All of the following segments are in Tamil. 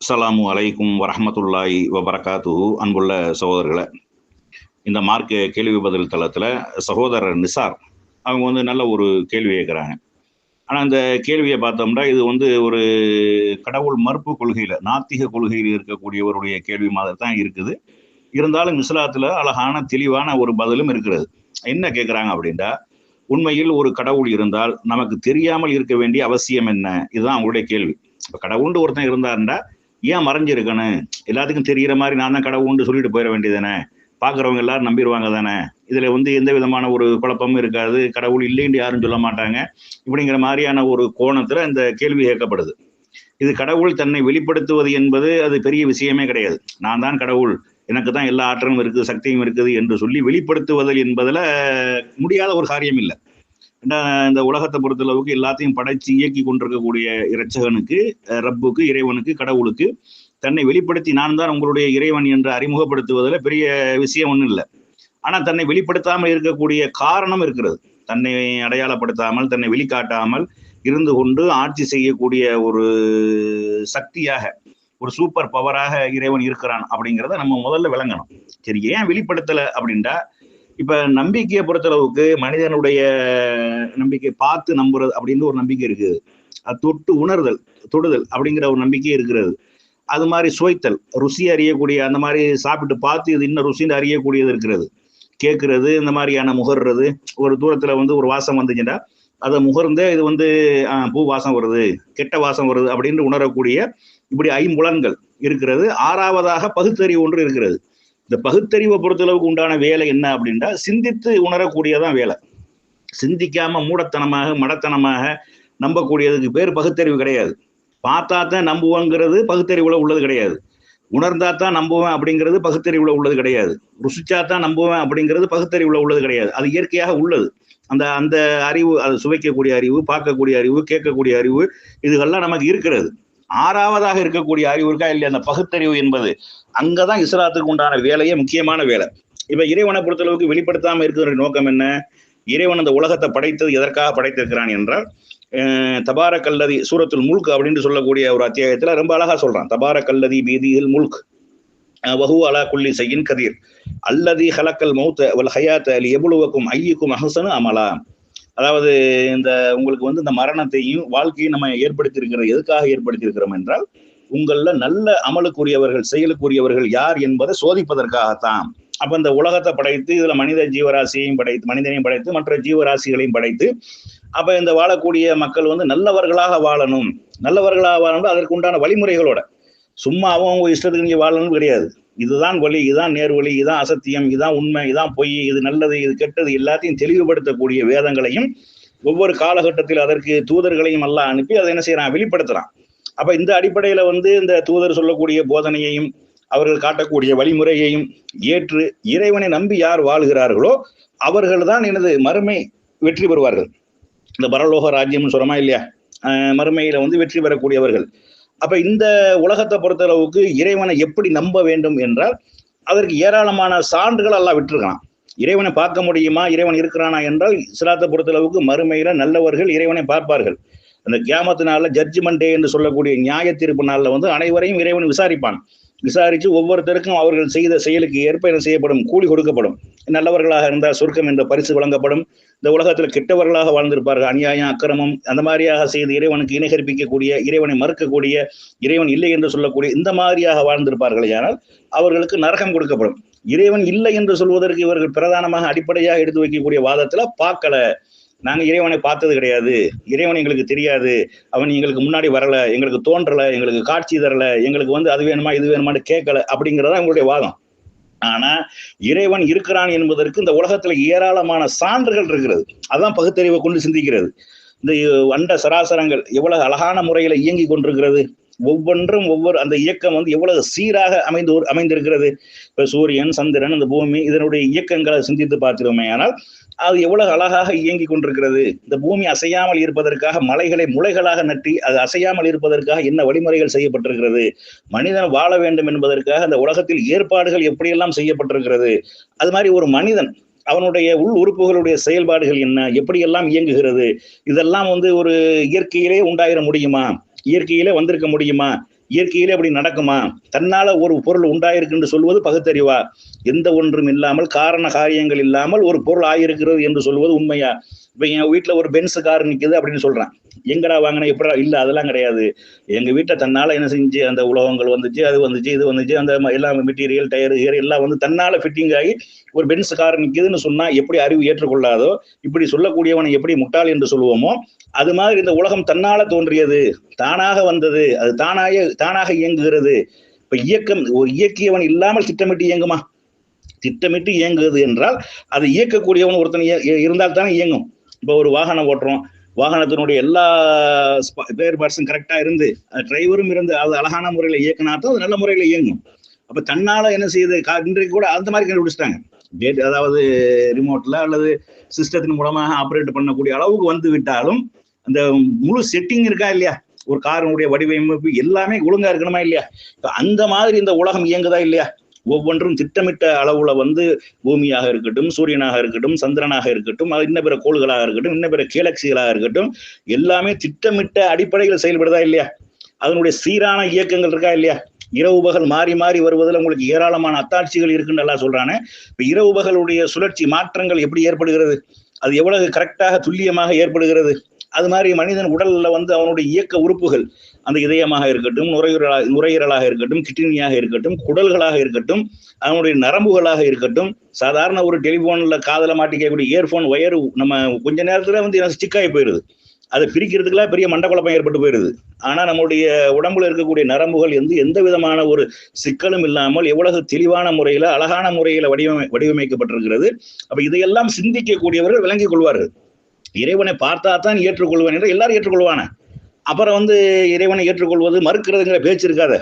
அஸ்ஸலாமு அலைக்கும் வரமத்துல்லாய் வபரகாத்து அன்புள்ள சகோதரர்களை இந்த மார்க் கேள்வி பதில் தளத்தில் சகோதரர் நிசார் அவங்க வந்து நல்ல ஒரு கேள்வி கேட்குறாங்க. ஆனால் அந்த கேள்வியை பார்த்தோம்னா இது வந்து ஒரு கடவுள் மறுப்பு கொள்கையில் நாத்திக கொள்கையில் இருக்கக்கூடியவருடைய கேள்வி மாதிரி தான் இருக்குது. இருந்தாலும் இஸ்லாத்தில் அழகான தெளிவான ஒரு பதிலும் இருக்கிறது. என்ன கேட்குறாங்க அப்படின்னா உண்மையில் ஒரு கடவுள் இருந்தால் நமக்கு தெரியாமல் இருக்க வேண்டிய அவசியம் என்ன? இதுதான் அவங்களுடைய கேள்வி. இப்போ கடவுள்னு ஒருத்தன் இருந்தாருன்னா ஏன் மறைஞ்சிருக்கணும்? எல்லாத்துக்கும் தெரிகிற மாதிரி நான் தான் கடவுள்னு சொல்லிட்டு போயிட வேண்டியதானே பார்க்குறவங்க எல்லாரும் நம்பிடுவாங்க தானே? இதில் வந்து எந்த விதமான ஒரு குழப்பமும் இருக்காது. கடவுள் இல்லைன்னு யாரும் சொல்ல மாட்டாங்க. இப்படிங்கிற மாதிரியான ஒரு கோணத்தில் இந்த கேள்வி கேட்கப்படுது. இது கடவுள் தன்னை வெளிப்படுத்துவது என்பது அது பெரிய விஷயமே கிடையாது. நான் தான் கடவுள் எனக்கு தான் எல்லா ஆற்றலும் இருக்குது சக்தியும் இருக்குது என்று சொல்லி வெளிப்படுத்துவதில் என்பதில் முடியாத ஒரு காரியம் இல்லை இந்த உலகத்தை பொறுத்தளவுக்கு எல்லாத்தையும் படைச்சு இயக்கி கொண்டிருக்கக்கூடிய இரட்சகனுக்கு ரப்புக்கு இறைவனுக்கு கடவுளுக்கு தன்னை வெளிப்படுத்தி நான் தான் உங்களுடைய இறைவன் என்று அறிமுகப்படுத்துவதில் பெரிய விஷயம் ஒன்றும் இல்லை. ஆனால் தன்னை வெளிப்படுத்தாமல் இருக்கக்கூடிய காரணம் இருக்கிறது. தன்னை அடையாளப்படுத்தாமல் தன்னை வெளிக்காட்டாமல் இருந்து கொண்டு ஆட்சி செய்யக்கூடிய ஒரு சக்தியாக ஒரு சூப்பர் பவராக இறைவன் இருக்கிறான் அப்படிங்கிறத நம்ம முதல்ல விளங்கணும். சரி ஏன் வெளிப்படுத்தலை அப்படின்ட்டா இப்ப நம்பிக்கையை பொறுத்தளவுக்கு மனிதனுடைய நம்பிக்கை பார்த்து நம்புறது அப்படின்னு ஒரு நம்பிக்கை இருக்குது. அது தொட்டு உணர்தல் தொடுதல் அப்படிங்கிற ஒரு நம்பிக்கை இருக்கிறது. அது மாதிரி சுவைத்தல் ருசி அறியக்கூடிய அந்த மாதிரி சாப்பிட்டு பார்த்து இது இன்னும் ருசின்னு அறியக்கூடியது இருக்கிறது. கேட்கறது இந்த மாதிரியான முகர்றது ஒரு தூரத்துல வந்து ஒரு வாசம் வந்துச்சுன்னா அதை முகர்ந்தே இது வந்து பூ வாசம் வருது கெட்ட வாசம் வருது அப்படின்னு உணரக்கூடிய இப்படி ஐம்புலன்கள் இருக்கிறது. ஆறாவதாக பகுத்தறிவு ஒன்று இருக்கிறது. இந்த பகுத்தறிவை பொறுத்தளவுக்கு உண்டான வேலை என்ன அப்படின்னா சிந்தித்து உணரக்கூடியதான் வேலை. சிந்திக்காம மூடத்தனமாக மடத்தனமாக நம்பக்கூடியதுக்கு பேர் பகுத்தறிவு கிடையாது. பார்த்தா தான் நம்புவோங்கிறது பகுத்தறிவுல உள்ளது கிடையாது. உணர்ந்தா தான் நம்புவேன் அப்படிங்கிறது பகுத்தறிவுல உள்ளது கிடையாது. ருசிச்சா தான் நம்புவேன் அப்படிங்கிறது பகுத்தறிவுல உள்ளது கிடையாது. அது இயற்கையாக உள்ளது. அந்த அந்த அறிவு அது சுவைக்கக்கூடிய அறிவு பார்க்கக்கூடிய அறிவு கேட்கக்கூடிய அறிவு இதுகள்லாம் நமக்கு இருக்கிறது. ஆறாவதாக இருக்கக்கூடிய அறிவு இருக்கா இல்லையா? அந்த பகுத்தறிவு என்பது. அங்கதான் இஸ்லாத்துக்கு உண்டான வேலையே முக்கியமான வேலை. இப்ப இறைவனை பொறுத்தளவுக்கு வெளிப்படுத்தாம இருக்கிற நோக்கம் என்ன? இறைவன் அந்த உலகத்தை படைத்தது எதற்காக படைத்திருக்கிறான் என்றால் தபார கல்லதி சூரத்துல் முல்க் அப்படின்னு சொல்லக்கூடிய ஒரு அத்தியாயத்துல ரொம்ப அழகா சொல்றான். தபார கல்லதி பீதியில் முல்க். வஹு அலா குல்லி செய்யின் கதீர். அல்லதி ஹலக்கல் மௌத்த வல் ஹயாத்த அலி எவ்வளவுக்கும் ஐயுக்கும் அஹசனு அமலா. அதாவது இந்த உங்களுக்கு வந்து இந்த மரணத்தையும் வாழ்க்கையும் நம்ம ஏற்படுத்தி எதுக்காக ஏற்படுத்தி இருக்கிறோம் என்றால் உங்கள நல்ல அமலுக்குரியவர்கள் செயலுக்குரியவர்கள் யார் என்பதை சோதிப்பதற்காகத்தான். அப்ப இந்த உலகத்தை படைத்து இதுல மனித ஜீவராசியையும் படைத்து மனிதனையும் படைத்து மற்ற ஜீவராசிகளையும் படைத்து அப்ப இந்த வாழக்கூடிய மக்கள் வந்து நல்லவர்களாக வாழணும். நல்லவர்களாக வாழணும் அதற்கு உண்டான வழிமுறைகளோட. சும்மா அவங்க இஷ்டத்துக்கு நீங்க வாழணும் கிடையாது. இதுதான் வழி இதுதான் நேர்வழி இதுதான் அசத்தியம் இதுதான் உண்மை இதுதான் பொய் இது நல்லது இது கெட்டது எல்லாத்தையும் தெளிவுபடுத்தக்கூடிய வேதங்களையும் ஒவ்வொரு காலகட்டத்தில் அதற்கு தூதர்களையும் எல்லாம் அனுப்பி அதை என்ன செய்யறான் வெளிப்படுத்துறான். அப்ப இந்த அடிப்படையில வந்து இந்த தூதர் சொல்லக்கூடிய போதனையையும் அவர்கள் காட்டக்கூடிய வழிமுறையையும் ஏற்று இறைவனை நம்பி யார் வாழ்கிறார்களோ அவர்கள் தான் எனது மறுமை வெற்றி பெறுவார்கள். இந்த பரலோக ராஜ்யம்னு சொல்றமா இல்லையா? மறுமையில வந்து வெற்றி பெறக்கூடியவர்கள். அப்ப இந்த உலகத்தை பொறுத்தளவுக்கு இறைவனை எப்படி நம்ப வேண்டும் என்றால் அதற்கு ஏராளமான சான்றுகள் எல்லாம் விட்டுருக்கலாம் இறைவனை பார்க்க முடியுமா? இறைவன் இருக்கிறானா என்றால் இஸ்லாத்தை பொறுத்தளவுக்கு மறுமையில நல்லவர்கள் இறைவனை பார்ப்பார்கள். அந்த கியாமத்து நாளில் ஜட்ஜ்மெண்ட் டே என்று சொல்லக்கூடிய நியாய தீர்ப்பு நாளில் வந்து அனைவரையும் இறைவன் விசாரிப்பான். விசாரித்து ஒவ்வொருத்தருக்கும் அவர்கள் செய்த செயலுக்கு ஏற்ப என்ன செய்யப்படும்? கூலி கொடுக்கப்படும். நல்லவர்களாக இருந்தால் சுருக்கம் என்ற பரிசு வழங்கப்படும். இந்த உலகத்தில் கெட்டவர்களாக வாழ்ந்திருப்பார்கள். அநியாயம் அக்கிரமம் அந்த மாதிரியாக செய்து இறைவனுக்கு இணைகரிப்பிக்கக்கூடிய இறைவனை மறுக்கக்கூடிய இறைவன் இல்லை என்று சொல்லக்கூடிய இந்த மாதிரியாக வாழ்ந்திருப்பார்கள் ஆனால் அவர்களுக்கு நரகம் கொடுக்கப்படும். இறைவன் இல்லை என்று சொல்வதற்கு இவர்கள் பிரதானமாக அடிப்படையாக எடுத்து வைக்கக்கூடிய வாதத்தில் பார்க்கல. நாங்கள் இறைவனை பார்த்தது கிடையாது. இறைவன் எங்களுக்கு தெரியாது. அவன் எங்களுக்கு முன்னாடி வரலை. எங்களுக்கு தோன்றலை. எங்களுக்கு காட்சி தரலை. எங்களுக்கு வந்து அது வேணுமா இது வேணுமான்னு கேட்கல அப்படிங்கிறதா எங்களுடைய வாதம். ஆனா இறைவன் இருக்கிறான் என்பதற்கு இந்த உலகத்துல ஏராளமான சான்றுகள் இருக்கிறது. அதான் பகுத்தறிவை கொண்டு சிந்திக்கிறது. இந்த அண்ட சராசரங்கள் எவ்வளவு அழகான முறையில இயங்கி கொண்டிருக்கிறது. ஒவ்வொன்றும் ஒவ்வொரு அந்த இயக்கம் வந்து எவ்வளவு சீராக அமைந்து அமைந்திருக்கிறது. இப்போ சூரியன் சந்திரன் இந்த பூமி இதனுடைய இயக்கங்களை சிந்தித்து பார்க்கிறோமே. ஆனால் அது எவ்வளவு அழகாக இயங்கி கொண்டிருக்கிறது. இந்த பூமி அசையாமல் இருப்பதற்காக மலைகளை முளைகளாக நட்டி அது அசையாமல் இருப்பதற்காக என்ன வழிமுறைகள் செய்யப்பட்டிருக்கிறது? மனிதன் வாழ வேண்டும் என்பதற்காக அந்த உலகத்தில் ஏற்பாடுகள் எப்படியெல்லாம் செய்யப்பட்டிருக்கிறது? அது மாதிரி ஒரு மனிதன் அவனுடைய உள் உறுப்புகளுடைய செயல்பாடுகள் என்ன? எப்படியெல்லாம் இயங்குகிறது? இதெல்லாம் வந்து ஒரு இயற்கையிலே உண்டாயிர முடியுமா? இயற்கையிலே வந்திருக்க முடியுமா? இயற்கையிலே அப்படி நடக்குமா? தன்னால ஒரு பொருள் உண்டாயிருக்கு சொல்வது பகுத்தறிவா. எந்த ஒன்றும் இல்லாமல் காரண காரியங்கள் இல்லாமல் ஒரு பொருள் ஆகியிருக்கிறது என்று சொல்வது உண்மையா? இப்போ என் வீட்டில் ஒரு பென்ஸ் கார் நிற்குது அப்படின்னு சொல்கிறான் எங்கடா வாங்கின? எப்படா? இல்லை அதெல்லாம் கிடையாது. எங்கள் வீட்டை தன்னால் என்ன செஞ்சு அந்த உலகங்கள் வந்துச்சு அது வந்துச்சு இது வந்துச்சு அந்த ம- மெட்டீரியல் டயர் கியர் எல்லாம் வந்து தன்னால் ஃபிட்டிங் ஆகி ஒரு பென்ஸ் கார் நிற்குதுன்னு சொன்னால் எப்படி அறிவு ஏற்றுக்கொள்ளாதோ இப்படி சொல்லக்கூடியவனை எப்படி முட்டாள் என்று சொல்லுவோமோ அது மாதிரி இந்த உலகம் தன்னால் தோன்றியது. தானாக வந்தது. அது தானாக தானாக இயங்குகிறது. இப்போ இயக்கம் ஒரு இயக்கியவன் இல்லாமல் திட்டமிட்டு இயங்குமா? திட்டமிட்டு இயங்குது என்றால் அதை இயக்கக்கூடியவன் ஒருத்தன் இருந்தால் தானே இயங்கும். இப்போ ஒரு வாகனம் ஓட்டுறோம். வாகனத்தினுடைய எல்லா பேர் பார்ட்ஸும் கரெக்டாக இருந்து டிரைவரும் இருந்து அது அழகான முறையில் இயக்கினா தான் அது நல்ல முறையில் இயங்கும். அப்போ தன்னால் என்ன செய்யுது கா- இன்றைக்கு கூட அந்த மாதிரி கண்டுபிடிச்சிட்டாங்க. டேட் அதாவது ரிமோட்டில் அல்லது சிஸ்டத்தின் மூலமாக ஆப்ரேட் பண்ணக்கூடிய அளவுக்கு வந்து விட்டாலும் அந்த முழு செட்டிங் இருக்கா இல்லையா? ஒரு காரினுடைய வடிவமைப்பு எல்லாமே ஒழுங்கா இருக்கணுமா இல்லையா? இப்போ அந்த மாதிரி இந்த உலகம் இயங்குதா இல்லையா? ஒவ்வொன்றும் திட்டமிட்ட அளவுல வந்து பூமியாக இருக்கட்டும் சூரியனாக இருக்கட்டும் சந்திரனாக இருக்கட்டும் அது இன்ன பிற கோள்களாக இருக்கட்டும் இன்ன பிற கேலக்சிகளாக இருக்கட்டும் எல்லாமே திட்டமிட்ட அடிப்படையில் செயல்படுதா இல்லையா? அதனுடைய சீரான இயக்கங்கள் இருக்கா இல்லையா? இரவு பகல் மாறி மாறி வருவதில் உங்களுக்கு ஏராளமான அத்தாட்சிகள் இருக்குன்னு எல்லாம் சொல்றானே. இப்ப இரவு பகலுடைய சுழற்சி மாற்றங்கள் எப்படி ஏற்படுகிறது? அது எவ்வளவு கரெக்டாக துல்லியமாக ஏற்படுகிறது? அது மாதிரி மனிதன் உடல்ல வந்து அவனுடைய இயக்க உறுப்புகள் அந்த இதயமாக இருக்கட்டும் நுரையீரலாக நுரையீரலாக இருக்கட்டும் கிட்னியாக இருக்கட்டும் குடல்களாக இருக்கட்டும் அவனுடைய நரம்புகளாக இருக்கட்டும் சாதாரண ஒரு டெலிஃபோனில் காதல மாட்டிக்கக்கூடிய இயர்ஃபோன் ஒயர் நம்ம கொஞ்ச நேரத்துல வந்து ஸ்டிக் ஆகி போயிருது. அதை பிரிக்கிறதுக்குலாம் பெரிய மண்ட குழப்பம் ஏற்பட்டு போயிருது. ஆனா நம்முடைய உடம்புல இருக்கக்கூடிய நரம்புகள் வந்து எந்த விதமான ஒரு சிக்கலும் இல்லாமல் எவ்வளவு தெளிவான முறையில அழகான முறையில வடிவமை வடிவமைக்கப்பட்டிருக்கிறது. அப்ப இதையெல்லாம் சிந்திக்கக்கூடியவர்கள் விளங்கிக் கொள்வார்கள். இறைவனை பார்த்தா தான் ஏற்றுக்கொள்வேன் என்று எல்லாரும் ஏற்றுக்கொள்வானே. அப்புறம் வந்து இறைவனை ஏற்றுக்கொள்வது மறுக்கிறதுங்கிற பேச்சு இருக்காத.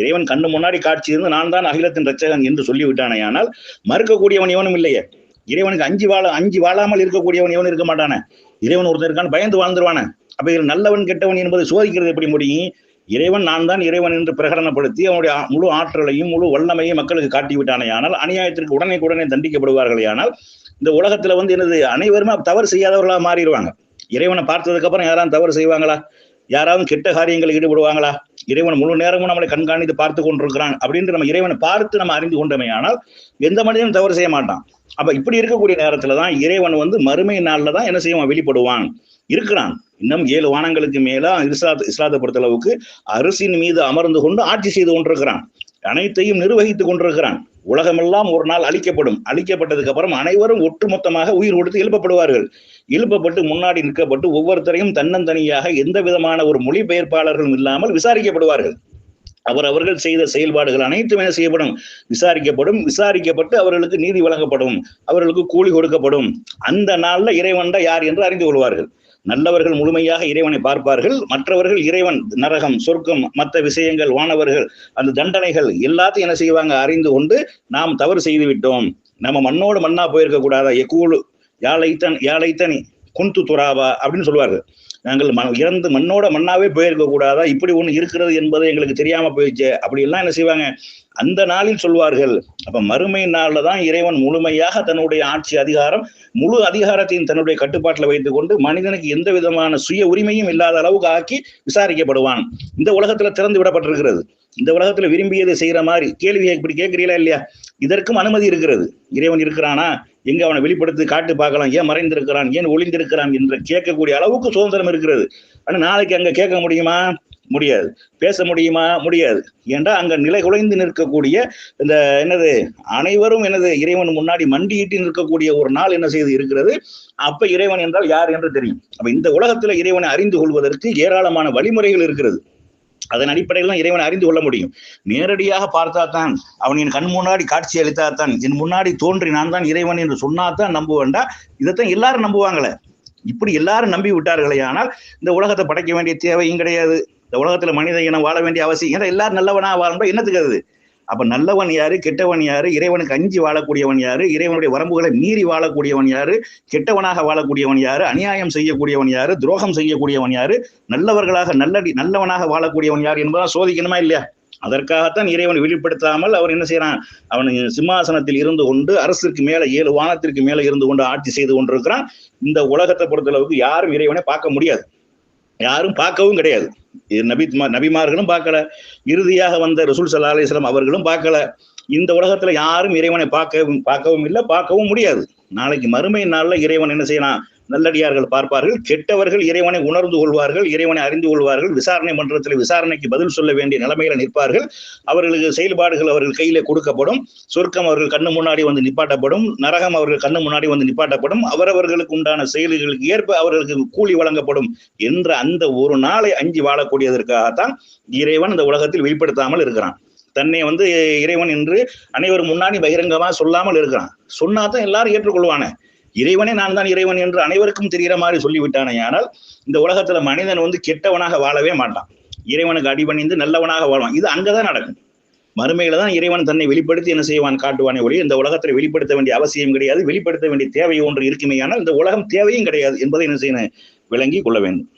இறைவன் கண்ணு முன்னாடி காட்சி இருந்து நான் தான் அகிலத்தின் ரச்சகன் என்று சொல்லிவிட்டானே ஆனால் மறுக்கக்கூடியவன் இவனும் இல்லையே. இறைவனுக்கு அஞ்சு வாழ அஞ்சு வாழாமல் இருக்கக்கூடியவன் இவன் இருக்க மாட்டானே. இறைவன் ஒருத்தர் இருக்கான் பயந்து வாழ்ந்துருவானே. அப்ப இதில் நல்லவன் கெட்டவன் என்பதை சோதிக்கிறது எப்படி முடியும் இறைவன் நான் தான் இறைவன் என்று பிரகடனப்படுத்தி அவனுடைய முழு ஆற்றலையும் முழு வல்லமையும் மக்களுக்கு காட்டிவிட்டானே. ஆனால் அநியாயத்திற்கு உடனே உடனே தண்டிக்கப்படுவார்களே ஆனால் இந்த உலகத்துல வந்து என்னது அனைவருமே தவறு செய்யாதவர்களா மாறிடுவாங்க. இறைவனை பார்த்ததுக்கு அப்புறம் யாராவது தவறு செய்வாங்களா? யாராவது கெட்ட காரியங்களில் ஈடுபடுவாங்களா? இறைவன் முழு நேரமும் நம்மளை கண்காணித்து பார்த்து கொண்டிருக்கிறான் அப்படின்ட்டு நம்ம இறைவனை பார்த்து நம்ம அறிந்து கொண்டோமே ஆனால் எந்த மனிதனும் தவறு செய்ய மாட்டான். அப்ப இப்படி இருக்கக்கூடிய நேரத்துல தான் இறைவன் வந்து மறுமை நாள்ல தான் என்ன செய்வான்? வெளிப்படுவான். இருக்கிறான். இன்னும் ஏழு வானங்களுக்கு மேல இஸ்லாத் இஸ்லாத்தை பொறுத்தளவுக்கு அரசின் மீது அமர்ந்து கொண்டு ஆட்சி செய்து கொண்டிருக்கிறான். அனைத்தையும் நிர்வகித்துக் கொண்டிருக்கிறான். உலகமெல்லாம் ஒரு நாள் அழிக்கப்படும். அழிக்கப்பட்டதுக்கு அப்புறம் அனைவரும் ஒட்டுமொத்தமாக உயிர் கொடுத்து எழுப்பப்படுவார்கள். எழுப்பப்பட்டு முன்னாடி நிற்கப்பட்டு ஒவ்வொருத்தரையும் தன்னந்தனியாக எந்த விதமான ஒரு மொழிபெயர்ப்பாளர்களும் இல்லாமல் விசாரிக்கப்படுவார்கள். அவர் அவர்கள் செய்த செயல்பாடுகள் அனைத்தும் என்ன செய்யப்படும். விசாரிக்கப்படும். விசாரிக்கப்பட்டு அவர்களுக்கு நீதி வழங்கப்படும். அவர்களுக்கு கூலி கொடுக்கப்படும். அந்த நாளில் இறைவன்டா யார் என்று அறிந்து கொள்வார்கள். நல்லவர்கள் முழுமையாக இறைவனை பார்ப்பார்கள். மற்றவர்கள் இறைவன் நரகம் சொர்க்கம் மற்ற விஷயங்கள் வானவர்கள் அந்த தண்டனைகள் எல்லாத்தையும் என்ன செய்வாங்க? அறிந்து கொண்டு நாம் தவறு செய்து விட்டோம். நம்ம மண்ணோடு மண்ணா போயிருக்க கூடாதா? எக்கூழு யாழைத்தன் யாழைத்தனி குந்து துராவா அப்படின்னு சொல்லுவார்கள் நாங்கள் ம- இறந்து மண்ணோட மண்ணாவே போயிருக்க கூடாதா? இப்படி ஒன்று இருக்கிறது என்பது எங்களுக்கு தெரியாம போயிடுச்சு. அப்படி எல்லாம் என்ன செய்வாங்க? அந்த நாளில் சொல்வார்கள் அப்ப மறுமை நாளில் தான் இறைவன் முழுமையாக தன்னுடைய ஆட்சி அதிகாரம் முழு அதிகாரத்தையும் தன்னுடைய கட்டுப்பாட்டில் வைத்துக் கொண்டு மனிதனுக்கு எந்த விதமான சுய உரிமையும் இல்லாத அளவுக்கு ஆக்கி விசாரிக்கப்படுவான். இந்த உலகத்துல திறந்து விடப்பட்டிருக்கிறது. இந்த உலகத்துல விரும்பியதை செய்யற மாதிரி கேள்வியை இப்படி கேட்கிறீங்களா இல்லையா? இதற்கும் அனுமதி இருக்கிறது. இறைவன் இருக்கிறானா? எங்க அவனை வெளிப்படுத்தி காட்டு பார்க்கலாம்? ஏன் மறைந்திருக்கிறான்? ஏன் ஒளிந்திருக்கிறான்? என்று கேட்கக்கூடிய அளவுக்கு சுதந்திரம் இருக்கிறது. ஆனா நாளைக்கு அங்க கேட்க முடியுமா? முடியாது. பேச முடியுமா? முடியாது. ஏன்டா அங்க நிலை குலைந்து நிற்கக்கூடிய இந்த என்னது அனைவரும் என்னது இறைவன் முன்னாடி மண்டியிட்டு நிற்கக்கூடிய ஒரு நாள் என்ன செய்து இருக்கிறது? அப்ப இறைவன் என்றால் யார் என்று தெரியும். அப்ப இந்த உலகத்துல இறைவனை அறிந்து கொள்வதற்கு ஏராளமான வழிமுறைகள் இருக்கிறது. அதன் அடிப்படையில் தான் இறைவனை அறிந்து கொள்ள முடியும். நேரடியாக பார்த்தா தான் அவன் என் கண் முன்னாடி காட்சி அளித்தாத்தான் என் முன்னாடி தோன்றி நான் தான் இறைவன் என்று சொன்னாதான் நம்புவேண்டா? இதைத்தான் எல்லாரும் நம்புவாங்களே. இப்படி எல்லாரும் நம்பி விட்டார்களே ஆனால் இந்த உலகத்தை படைக்க வேண்டிய தேவையும் கிடையாது. இந்த உலகத்துல மனித இனம் வாழ வேண்டிய அவசியம் ஏன்னா எல்லாரும் நல்லவனா வாழணும் என்னத்துக்கு அது? அப்ப நல்லவன் யாரு? கெட்டவன் யாரு? இறைவனுக்கு அஞ்சி வாழக்கூடியவன் யாரு? இறைவனுடைய வரம்புகளை மீறி வாழக்கூடியவன் யாரு? கெட்டவனாக வாழக்கூடியவன் யாரு? அநியாயம் செய்யக்கூடியவன் யாரு? துரோகம் செய்யக்கூடியவன் யாரு? நல்லவர்களாக நல்லடி நல்லவனாக வாழக்கூடியவன் யார் என்பதான் சோதிக்கணுமா இல்லையா? அதற்காகத்தான் இறைவன் வெளிப்படுத்தாமல் அவர் என்ன செய்யறான் அவன் சிம்மாசனத்தில் இருந்து கொண்டு அரசிற்கு மேல ஏழு வானத்திற்கு மேல இருந்து கொண்டு ஆட்சி செய்து கொண்டிருக்கிறான். இந்த உலகத்தை பொறுத்தளவுக்கு யாரும் இறைவனை பார்க்க முடியாது. யாரும் பார்க்கவும் கிடையாது. நபி நபிமார்களும் பார்க்கல. இறுதியாக வந்த ரசூல் சல்லா அலிஸ்லாம் அவர்களும் பார்க்கல. இந்த உலகத்துல யாரும் இறைவனை பார்க்கவும் பார்க்கவும் இல்லை பார்க்கவும் முடியாது. நாளைக்கு மறுமை நாளில் இறைவன் என்ன செய்யலாம் நல்லடியார்கள் பார்ப்பார்கள் கெட்டவர்கள் இறைவனை உணர்ந்து கொள்வார்கள் இறைவனை அறிந்து கொள்வார்கள் விசாரணை மன்றத்தில் விசாரணைக்கு பதில் சொல்ல வேண்டிய நிலைமையில நிற்பார்கள். அவர்களுக்கு செயல்பாடுகள் அவர்கள் கையில கொடுக்கப்படும். சொர்க்கம் அவர்கள் கண்ணு முன்னாடி வந்து நிப்பாட்டப்படும். நரகம் அவர்கள் கண்ணு முன்னாடி வந்து நிப்பாட்டப்படும். அவரவர்களுக்கு உண்டான செயல்களுக்கு ஏற்ப அவர்களுக்கு கூலி வழங்கப்படும் என்ற அந்த ஒரு நாளை அஞ்சி வாழக்கூடியதற்காகத்தான் இறைவன் இந்த உலகத்தில் வெளிப்படுத்தாமல் இருக்கிறான். தன்னை வந்து இறைவன் என்று அனைவரும் முன்னாடி பகிரங்கமா சொல்லாமல் இருக்கிறான். சொன்னாதான் எல்லாரும் ஏற்றுக்கொள்வானே. இறைவனே நான் தான் இறைவன் என்று அனைவருக்கும் தெரிகிற மாதிரி சொல்லிவிட்டானே ஆனால் இந்த உலகத்துல மனிதன் வந்து கெட்டவனாக வாழவே மாட்டான். இறைவனுக்கு அடிபணிந்து நல்லவனாக வாழ்வான். இது அங்கதான் நடக்கும். மறுமையில தான் இறைவன் தன்னை வெளிப்படுத்தி என்ன செய்வான் காட்டுவானே ஒளி இந்த உலகத்தில் வெளிப்படுத்த வேண்டிய அவசியம் கிடையாது வெளிப்படுத்த வேண்டிய தேவை ஒன்று இருக்குமே ஆனால் இந்த உலகம் தேவையும் கிடையாது என்பதை என்ன செய்யணும் விளங்கி கொள்ள வேண்டும்.